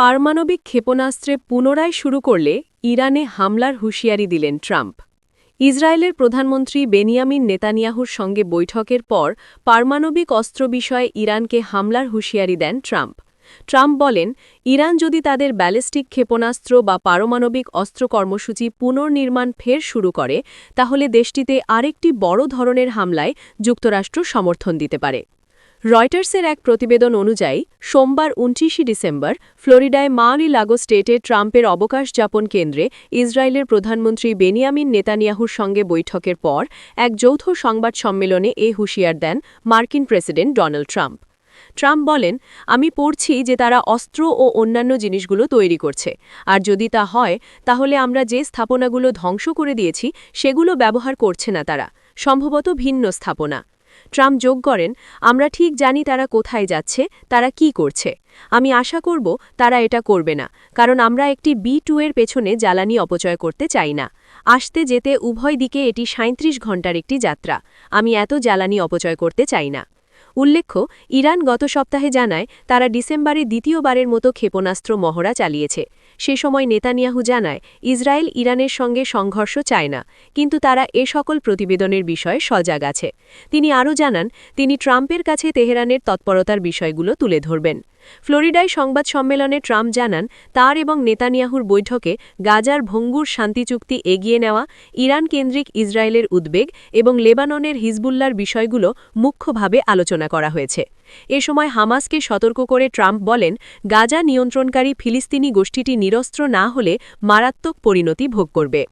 পারমাণবিক ক্ষেপণাস্ত্রে পুনরায় শুরু করলে ইরানে হামলার হুঁশিয়ারি দিলেন ট্রাম্প। ইসরায়েলের প্রধানমন্ত্রী বেনিয়ামিন নেতানিয়াহুর সঙ্গে বৈঠকের পর পারমাণবিক অস্ত্র বিষয়ে ইরানকে হামলার হুঁশিয়ারি দেন ট্রাম্প। ট্রাম্প বলেন, ইরান যদি তাদের ব্যালিস্টিক ক্ষেপণাস্ত্র বা পারমাণবিক অস্ত্র কর্মসূচি পুনর্নির্মাণ ফের শুরু করে, তাহলে দেশটিতে আরেকটি বড় ধরনের হামলায় যুক্তরাষ্ট্র সমর্থন দিতে পারে। রয়টার্সের এক প্রতিবেদন অনুযায়ী, সোমবার উনত্রিশে ডিসেম্বর, ফ্লোরিডায় মারি লাগো স্টেটে ট্রাম্পের অবকাশ যাপন কেন্দ্রে ইসরায়েলের প্রধানমন্ত্রী বেনিয়ামিন নেতানিয়াহুর সঙ্গে বৈঠকের পর এক যৌথ সংবাদ সম্মেলনে এ হুঁশিয়ার দেন মার্কিন প্রেসিডেন্ট ডোনাল্ড ট্রাম্প। ট্রাম্প বলেন, আমি পড়ছি যে তারা অস্ত্র ও অন্যান্য জিনিসগুলো তৈরি করছে। আর যদি তা হয়, তাহলে আমরা যে স্থাপনাগুলো ধ্বংস করে দিয়েছি, সেগুলো ব্যবহার করছে না তারা। সম্ভবত ভিন্ন স্থাপনা। ট্রাম্প যোগ করেন, আমরা ঠিক জানি তারা কোথায় যাচ্ছে, তারা কি করছে। আমি আশা করব তারা এটা করবে না, কারণ আমরা একটি বি টু এর পেছনে জ্বালানি অপচয় করতে চাই না। আসতে যেতে উভয় দিকে এটি সাঁত্রিশ ঘণ্টার একটি যাত্রা। আমি এত জ্বালানি অপচয় করতে চাই না। উল্লেখ্য, ইরান গত সপ্তাহে জানায়, তারা ডিসেম্বরে দ্বিতীয়বারের মতো ক্ষেপণাস্ত্র মহড়া চালিয়েছে। সে সময় নেতানিয়াহু জানায়, ইসরায়েল ইরানের সঙ্গে সংঘর্ষ চায় না, কিন্তু তারা এ সকল প্রতিবেদনের বিষয়ে সজাগ আছে। তিনি আরও জানান, তিনি ট্রাম্পের কাছে তেহরানের তৎপরতার বিষয়গুলো তুলে ধরবেন। ফ্লোরিডায় সংবাদ সম্মেলনে ট্রাম্প জানান, তার এবং নেতানিয়াহুর বৈঠকে গাজার ভঙ্গুর শান্তি চুক্তি এগিয়ে নেওয়া, ইরান কেন্দ্রিক ইসরায়েলের উদ্বেগ এবং লেবাননের হিজবুল্লার বিষয়গুলো মুখ্যভাবে আলোচনা করা হয়েছে। এ সময় হামাসকে সতর্ক করে ট্রাম্প বলেন, গাজা নিয়ন্ত্রণকারী ফিলিস্তিনি গোষ্ঠীটি নিরস্ত্র না হলে মারাত্মক পরিণতি ভোগ করবে।